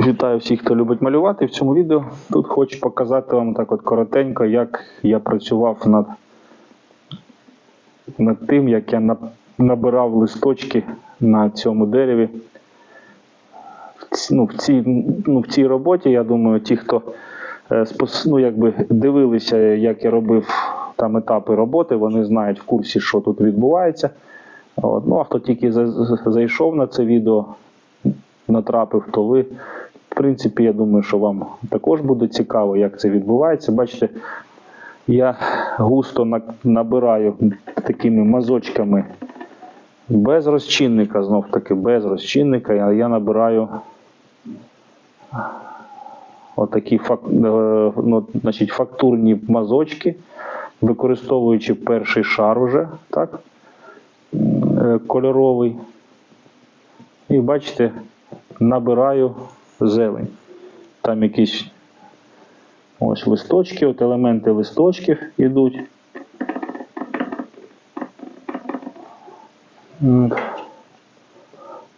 Вітаю всіх, хто любить малювати. В цьому відео тут хочу показати вам так от коротенько, як я працював над, над тим, як я на- набирав листочки на цьому дереві. Ну, в, цій, ну, в цій роботі, я думаю, ті, хто е, ну, якби дивилися, як я робив там етапи роботи, вони знають в курсі, що тут відбувається. От. Ну, а хто тільки за- за- зайшов на це відео, натрапив, то ви, в принципі, я думаю, що вам також буде цікаво, як це відбувається. Бачите, я густо набираю такими мазочками без розчинника, знов таки, без розчинника, я, я набираю отакі фак, е, ну, значить, фактурні мазочки, використовуючи перший шар уже, так, е, кольоровий. І бачите, набираю зелень. Там якісь ось листочки, от елементи листочків ідуть.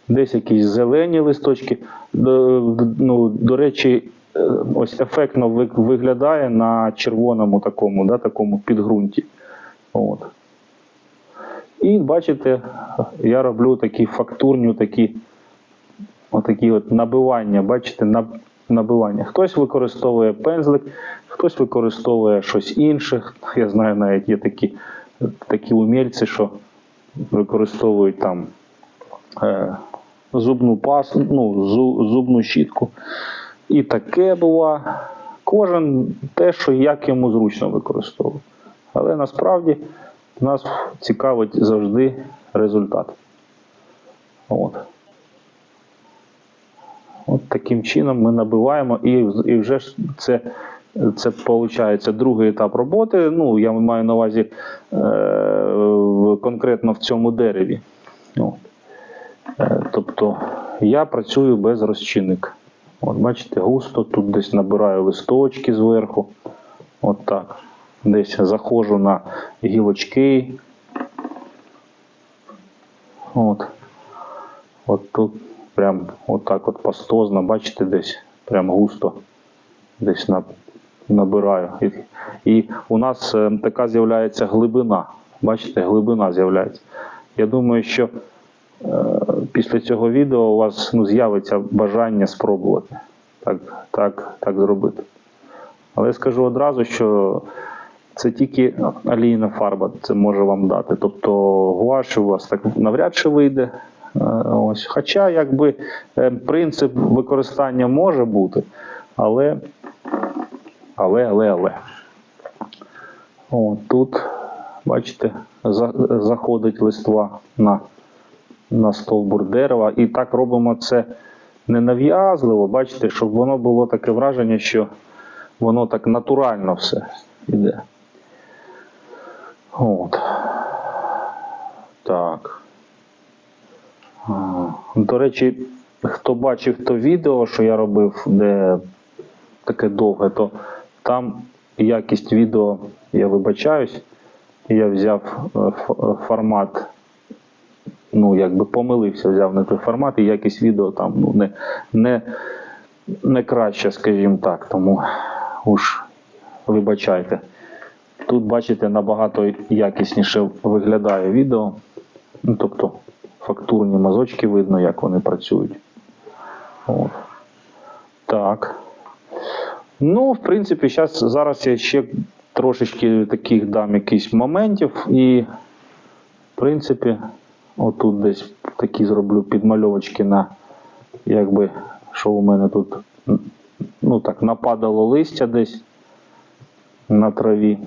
Десь якісь зелені листочки. До, ну, до речі, е, ось ефектно виглядає на червоному такому, да, такому підґрунті. От. І бачите, я роблю такі фактурні, такі, отакі от набивання, бачите, набивання. Хтось використовує пензлик, хтось використовує щось інше. Я знаю, навіть є такі, такі умільці, що використовують там е, зубну пасту, ну, зу- зубну щітку. І таке бува. Кожен те, що як йому зручно використовує. Але насправді нас цікавить завжди результат. От. Таким чином ми набиваємо, і, і вже ж це, це виходить другий етап роботи. Ну, я маю на увазі е, конкретно в цьому дереві. От. Е, тобто я працюю без розчинника. От бачите, густо тут десь набираю листочки зверху. От так. Десь заходжу на гілочки. От. От тут прям отак от пастозно, бачите, десь прям густо десь на, набираю. І, і у нас е, така з'являється глибина. Бачите, глибина з'являється. Я думаю, що е, після цього відео у вас ну, з'явиться бажання спробувати так, так, так зробити. Але я скажу одразу, що це тільки олійна фарба це може вам дати. Тобто гуаш у вас так навряд чи вийде. Е, Ось. Хоча якби е, принцип використання може бути, але, але, але, але. О, тут, бачите, за, заходить листва на, на стовбур дерева. І так робимо це ненав'язливо, бачите, щоб воно було таке враження, що воно так натурально все йде. От. Так. До речі, хто бачив то відео, що я робив, де таке довге, то там якість відео, я вибачаюсь, я взяв е, е, формат, ну, якби помилився, взяв не той формат, і якість відео там ну, не, не, не краще, скажімо так, тому уж вибачайте. Тут, бачите, набагато якісніше виглядає відео. Ну, тобто фактурні мазочки видно, як вони працюють. От. Так. Ну, в принципі, щас, зараз я ще трошечки таких дам якихось моментів. І, в принципі, отут десь такі зроблю підмальовочки на, якби, що у мене тут, ну так, нападало листя десь на траві.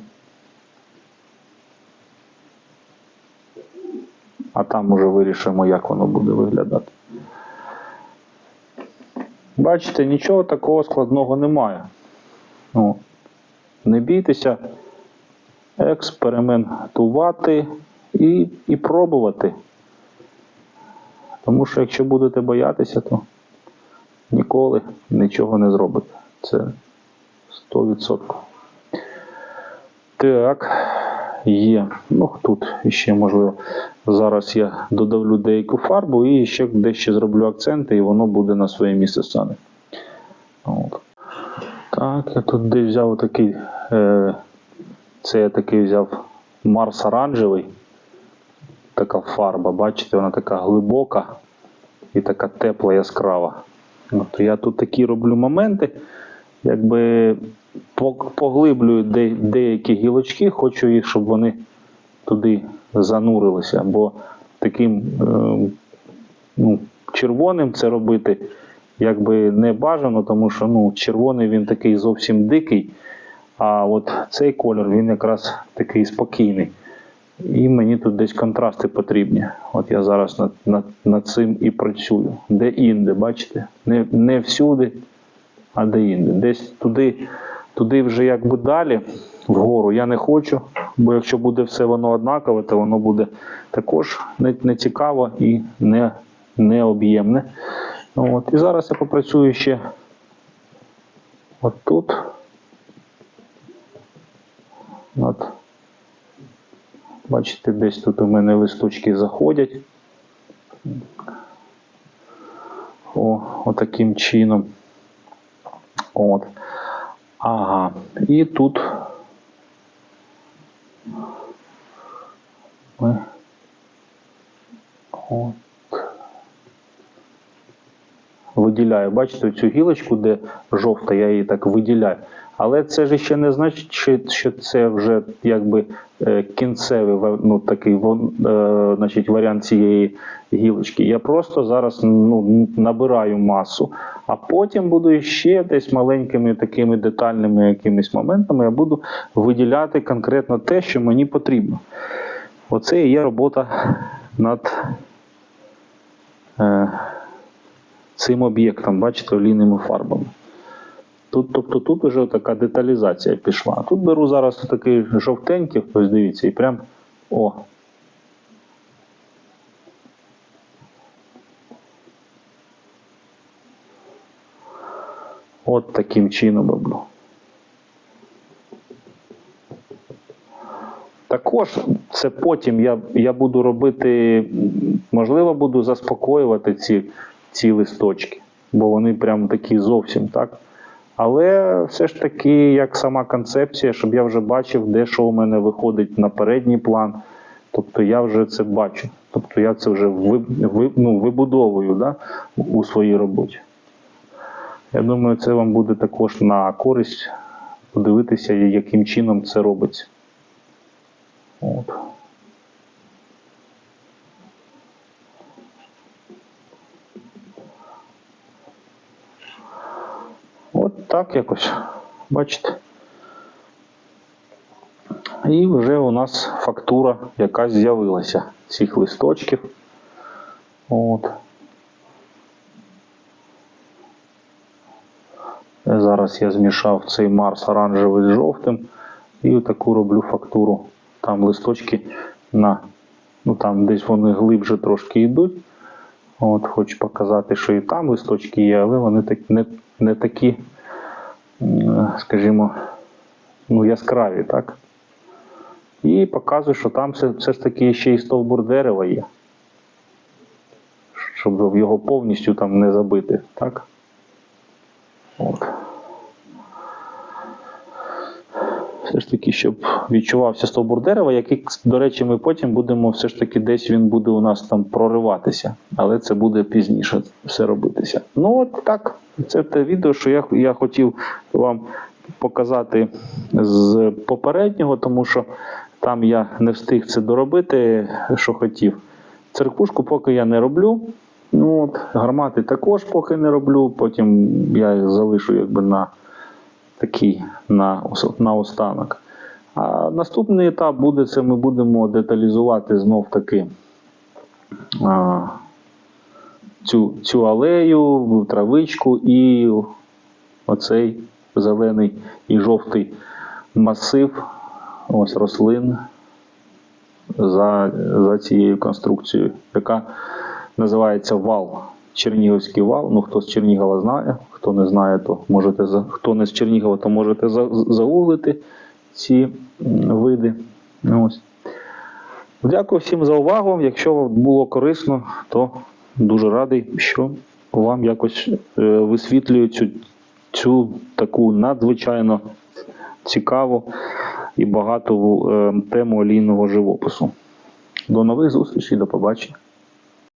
А там уже вирішимо, як воно буде виглядати. Бачите, нічого такого складного немає. Ну, не бійтеся експериментувати і, і пробувати. Тому що якщо будете боятися, то ніколи нічого не зробите. Це 100%. Так. Є. Ну, тут ще можливо. Зараз я додавлю деяку фарбу і ще дещо зроблю акценти, і воно буде на своє місце стане. От. Так, я тут десь взяв такий. Е, це я такий взяв Марс оранжевий. Така фарба, бачите, вона така глибока і така тепла, яскрава. От, я тут такі роблю моменти, якби поглиблюю де, деякі гілочки, хочу їх, щоб вони туди занурилися, бо таким е, ну, червоним це робити якби не бажано, тому що ну, червоний він такий зовсім дикий, а от цей колір він якраз такий спокійний. І мені тут десь контрасти потрібні. От я зараз над, над, над цим і працюю. Де інде, бачите? Не, не всюди, а де інде. Десь туди, туди вже якби далі, вгору я не хочу, бо якщо буде все воно однакове, то воно буде також не, не цікаво і не, не об'ємне. От. І зараз я попрацюю ще от тут. От. Бачите, десь тут у мене листочки заходять. О, отаким чином. От. Ага. І тут ми. От. Виділяю. Бачите цю гілочку, де жовта, я її так виділяю. Але це ж ще не значить, що- це вже якби е, кінцевий ну, такий е, значить, варіант цієї гілочки. Я просто зараз ну, набираю масу, а потім буду ще десь маленькими такими детальними якимись моментами я буду виділяти конкретно те, що мені потрібно. Оце і є робота над е, цим об'єктом, бачите, олійними фарбами. Тут, тобто тут вже така деталізація пішла. Тут беру зараз такий жовтенький, ось дивіться, і прям о. От таким чином роблю. Також це потім я, я буду робити, можливо, буду заспокоювати ці, ці листочки, бо вони прям такі зовсім так. Але все ж таки, як сама концепція, щоб я вже бачив, де що у мене виходить на передній план. Тобто я вже це бачу. Тобто я це вже ви, ви, ну, вибудовую да, у своїй роботі. Я думаю, це вам буде також на користь подивитися, яким чином це робиться. От. От так якось. Бачите. І вже у нас фактура якась з'явилася цих листочків. От. Зараз я змішав цей Марс оранжевий з жовтим і таку роблю фактуру. Там листочки на, ну там десь вони глибше трошки йдуть. От, хочу показати, що і там листочки є, але вони так, не, не такі, скажімо, ну, яскраві, так? І показую, що там все, все ж таки ще й стовбур дерева є. Щоб його повністю там не забити, так? От. Все ж таки, щоб відчувався стовбур дерева, який, до речі, ми потім будемо все ж таки десь він буде у нас там прориватися, але це буде пізніше все робитися. Ну, от так. Це те відео, що я, я хотів вам показати з попереднього, тому що там я не встиг це доробити, що хотів. Церквушку поки я не роблю. Ну, от, гармати також поки не роблю, потім я їх залишу якби на такий на, на останок. А наступний етап буде це ми будемо деталізувати знов таки а, цю, цю алею, травичку і оцей зелений і жовтий масив ось рослин за, за цією конструкцією, яка називається вал. Чернігівський вал. Ну, хто з Чернігова знає, хто не знає, то можете хто не з Чернігова, то можете за- загуглити ці види. Ну, Ось. Дякую всім за увагу. Якщо вам було корисно, то дуже радий, що вам якось е, висвітлюю цю, цю таку надзвичайно цікаву і багату е, тему олійного живопису. До нових зустрічей, до побачення.